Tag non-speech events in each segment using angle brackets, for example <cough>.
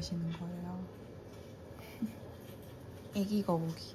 계시는 거예요. <laughs> 애기 거북이.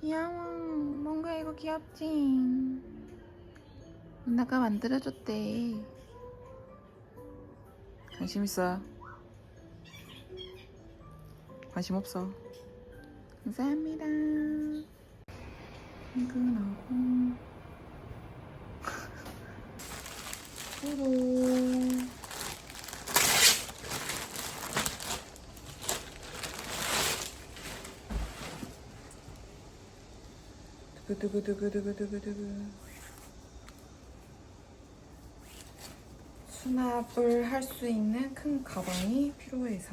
귀여워. 뭔가 이거 귀엽지? 누나가 만들어줬대. 관심 있어요? 관심 없어. 감사합니다. 퇴근하고 후루 두구두구두구두구두구두구 수납을 할 수 있는 큰 가방이 필요해서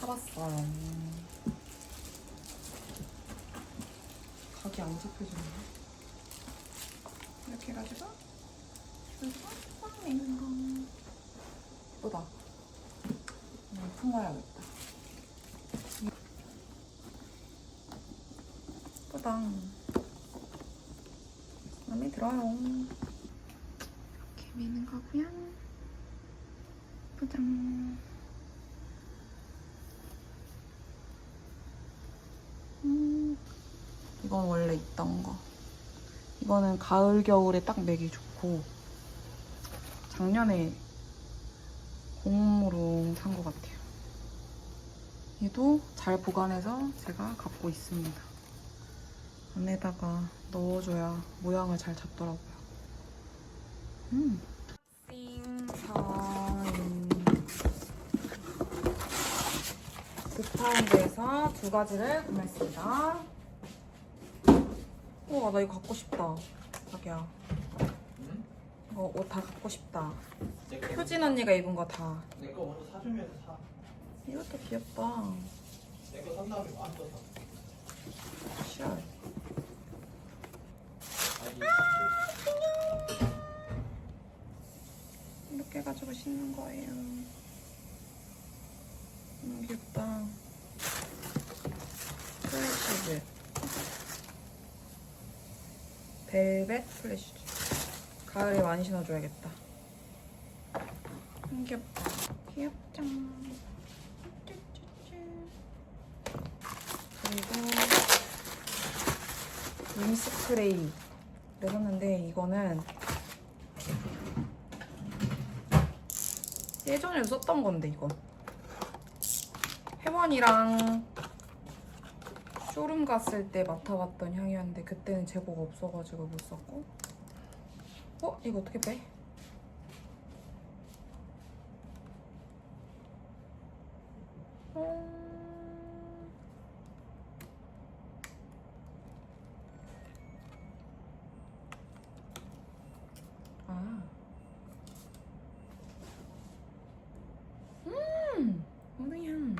사봤어요. 각이 안 잡혀지네. 이렇게 해가지고. 예쁘다. 그냥 품어야겠다. 예쁘다. 마음에 들어요. 이렇게 미는 거고요. 예쁘장. 음. 이건 원래 있던 거. 이거는 가을 겨울에 딱 매기 좋고 작년에 공무로 산 것 같아요. 얘도 잘 보관해서 제가 갖고 있습니다. 안에다가 넣어줘야 모양을 잘 잡더라고요. 음. 싱타임. 득파운드에서 두 가지를 구매했습니다. 우와 나 이거 갖고 싶다 자기야 이거 옷 다 갖고 싶다. 효진 언니가 입은 거 다. 내거 먼저 사주면서 사. 이것도 귀엽다. 내거 산 다음에 마음껏 사. 싫어 아니, 이렇게 해가지고 신는 거예요. 너무 귀엽다. 플래시즈 벨벳 플래시즈 가을에 많이 신어줘야겠다. 귀엽다. 귀엽죠. 그리고 룸 스프레이. 내봤는데 이거는 예전에 썼던 건데 이거 혜원이랑 쇼룸 갔을 때 맡아봤던 향이었는데 그때는 재고가 없어가지고 못 썼고 어? 이거 어떻게 빼? 음... 아. 음, 엉덩이 향.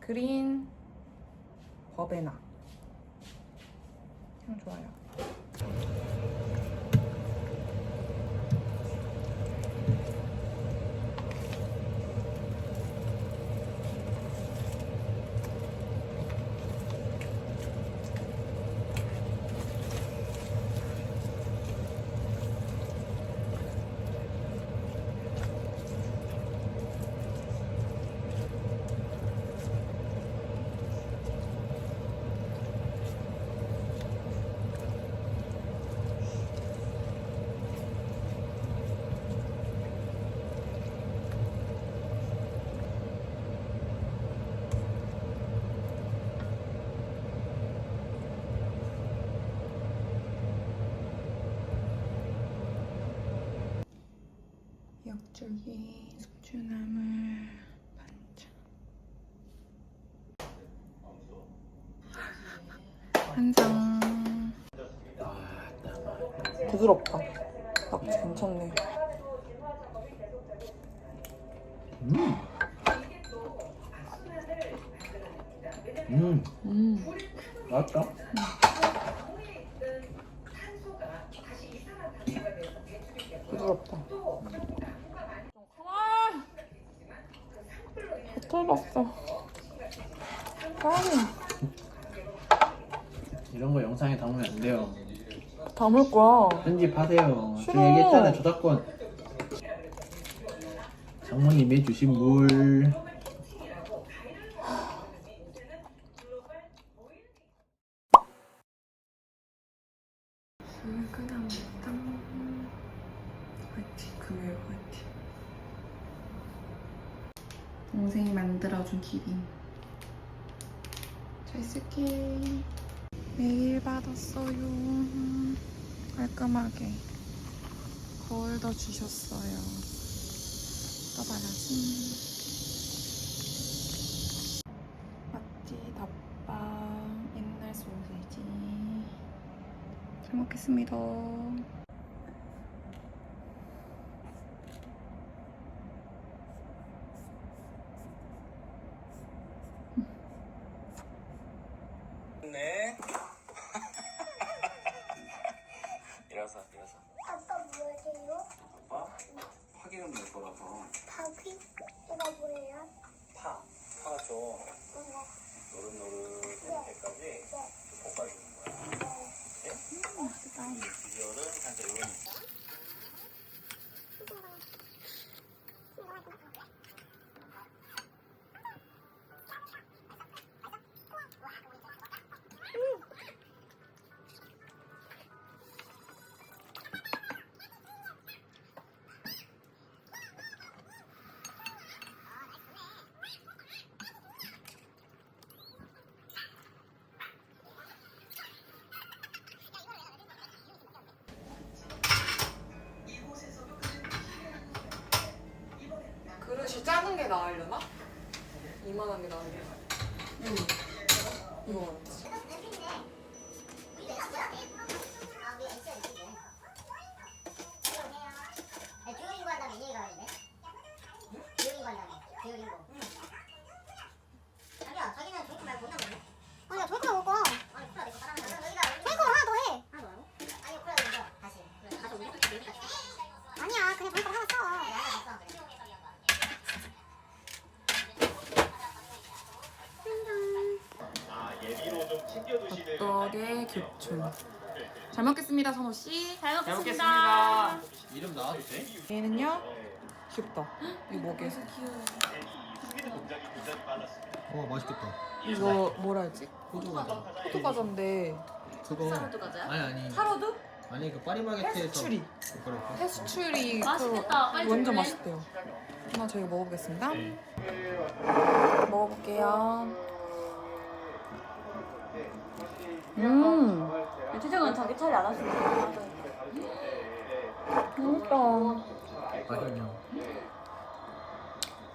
그린 버베나. 향 좋아요. 역줄기 숙주나물 반찬 한상 부드럽다 낙지 괜찮네 음. 음. 음 맛있다. 부드럽다 가만 털봤어 사랑해 이런 거 영상에 담을 거야 편집하세요. 싫어. 저 얘기했잖아요. 저작권. 장모님이 주신 물. 동생이 만들어준 기린 잘 쓸게 메일 받았어요 깔끔하게 거울도 주셨어요. 떠봐야지. 맛지 덮밥 옛날 소세지. 잘 먹겠습니다. 네. 일어서, 일어서. 아빠 뭐예요? 아빠 파기름 낼 거라서 밥이 이거 뭐예요? 파, 파 줘. 이거 노릇노릇할 때까지 볶아주는 거야. 이 비주얼은 살짝 이런 그릇이 작은 게 나으려나? 이만한 게 나으려나? 응. 이거 맞지? 교육인고 한 다음에 이해가 가는데? 교육인고 한 다음에 교육인고 자기야 자기는 조이콘 말고 혼자 먹네? 아니야 조이콘 먹을 거야 아니 콜라 내거 따라하는 거야 조이콘 하나 더해 하나 더 하고? 아니 콜라 먼저 다시 그래 다시 우리 같이 우리 같이 아니야 그냥 조이콘 하나 써 그래 하나 더 써, 그래 교촌. 잘 먹겠습니다, 선호 씨. 잘 먹겠습니다. 이름 나와도 돼? 얘는요? 귀엽다. 이거 뭐게? 와 맛있겠다. 이거 뭐라 했지? 호두 과자. 포도 과자인데 그거 쌀호두 과자야? 아니 아니 타로드? 아니 그 파리바게트에서. 그래. 페스츄리 맛있겠다. 그 빨리 완전 줄래? 맛있대요. 하나 저희가 먹어보겠습니다. 먹어볼게요. 음, 최정은 자기 처리 안 하시니까. 맛있다. 맛있냐?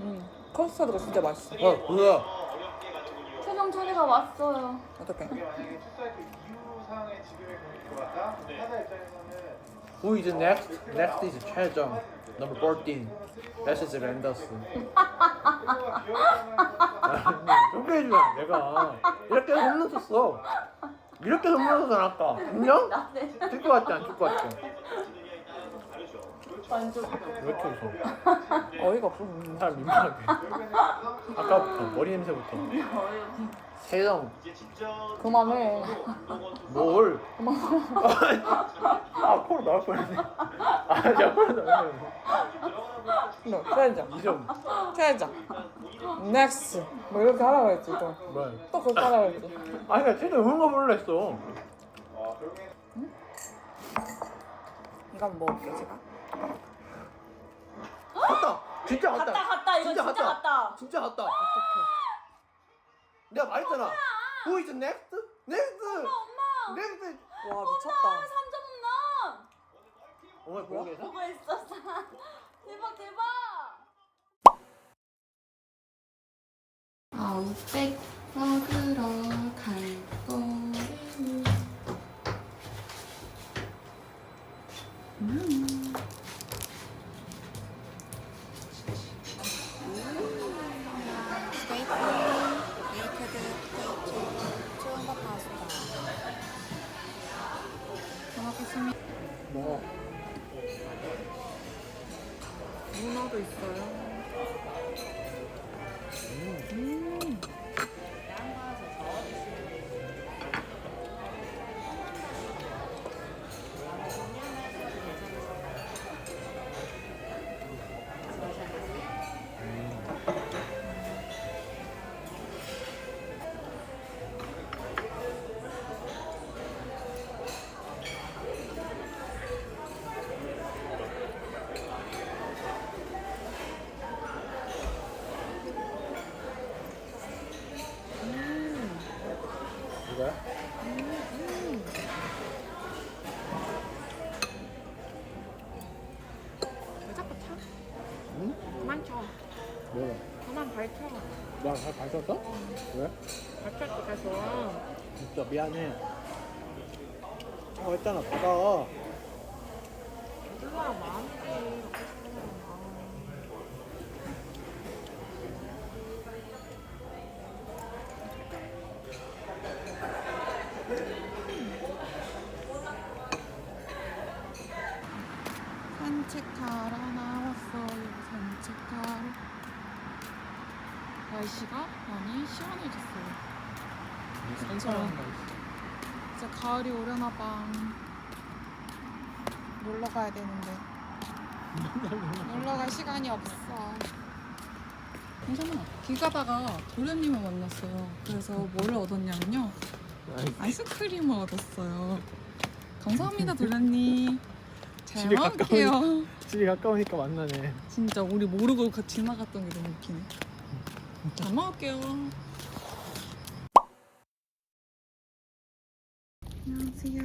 음, 커스터드가 진짜 맛있어. 어 뭐야? 최정 처리가 왔어요. 어떡해? Who is next? Next is 최정. Number 14. That is Randers. 이렇게 해주면 내가 이렇게 줬어. 이렇게 선물 줬잖아 아까. 인정? 나네. 줄것 같지 안줄것 같지? 완전. 왜 이렇게 웃어? 어이가 없어. 음. 사람 민망하게. 아까부터 머리 냄새부터. 세정 그만해. 뭘? 아 코로 나올 뻔했네. 아 진짜 코로 나올 뻔했네. 너, 최장. 이점 최장. 넥스. 뭐 이렇게 하라고 했지, 또. 뭐야? 또 그렇게 하라고 했지. 아니 나 진짜 응원가 부르려 했어. 이거 한번 먹을게요, 제가. 갔다. 진짜 갔다. 갔다 갔다 이거 진짜 진짜 갔다. 갔다. 진짜 갔다. 어떡해. 내가 말했잖아. Who is next? Next. 엄마. Next. 와, 미쳤다. 3점 홈런. 어머니 보고 계세요? 보고 있었어. <laughs> 대박 대박. 아웃백 먹으 문어도 있어요. 음. 나잘 발쳤어? 왜? 발차기가 좋아. 진짜 미안해. 어 했잖아 받아. 얼마나 마 산사람 이제 가을이 오려나 봐. 놀러 가야 되는데. 놀러 갈 시간이 없어. 괜찮아. 길 가다가 도련님을 만났어요. 그래서 뭘 얻었냐면요. 아이스크림을 얻었어요. 감사합니다, 도련님. 잘 집에 먹을게요. 집이 가까우니까 만나네. 진짜 우리 모르고 그 지나갔던 게 너무 웃기네. 잘 먹을게요. 안녕하세요.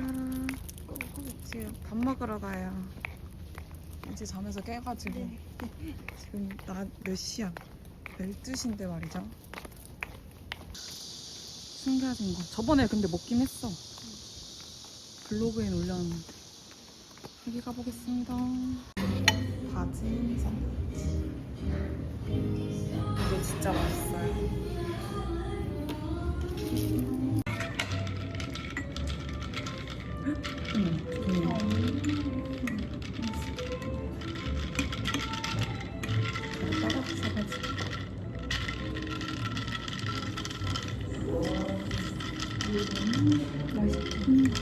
지금 밥 먹으러 가요. 이제 잠에서 깨가지고 지금 나 몇 시야? 12시인데 말이죠. 숨겨진 거. 저번에 근데 먹긴 했어. 블로그에 올렸는데. 여기 가보겠습니다. 바지 샌드위치. 이게 진짜 맛있어요. 음.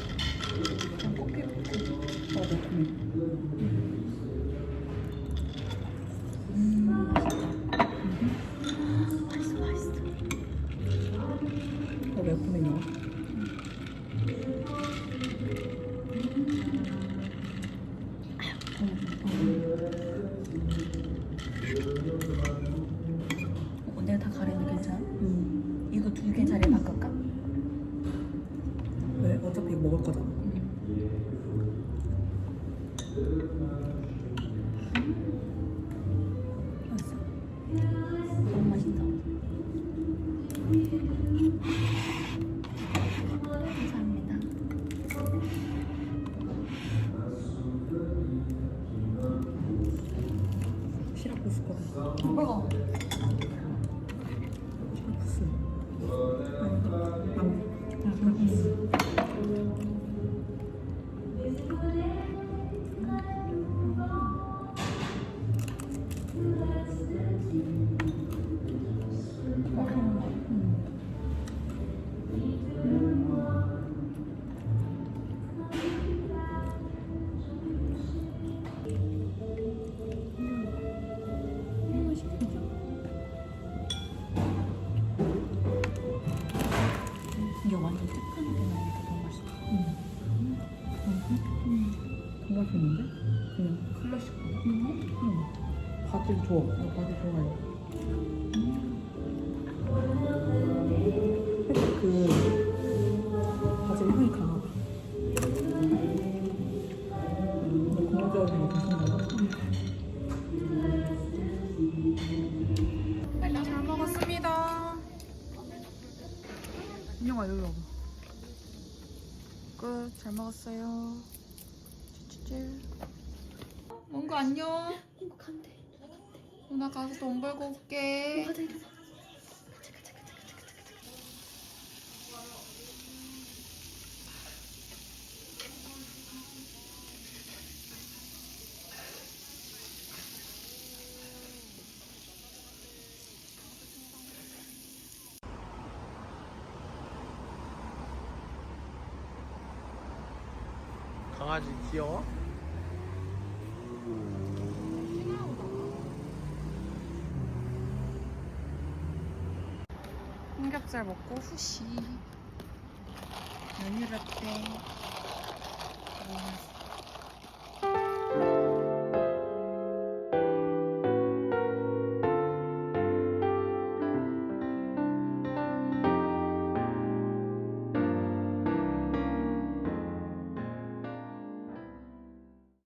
그냥 커피 먹고. 어차피 먹을 거잖아. 좋은데? 그냥 클래식. 응. 바질 좋아. 나 바질 좋아해. 살짝 그 쭈쭈쭈. 몽구 안녕. 행복한데. 누나 가서 돈 벌고 올게. 강아지 귀여워? 삼겹살 먹고 후시. 메뉴 라떼. 먹어봤어.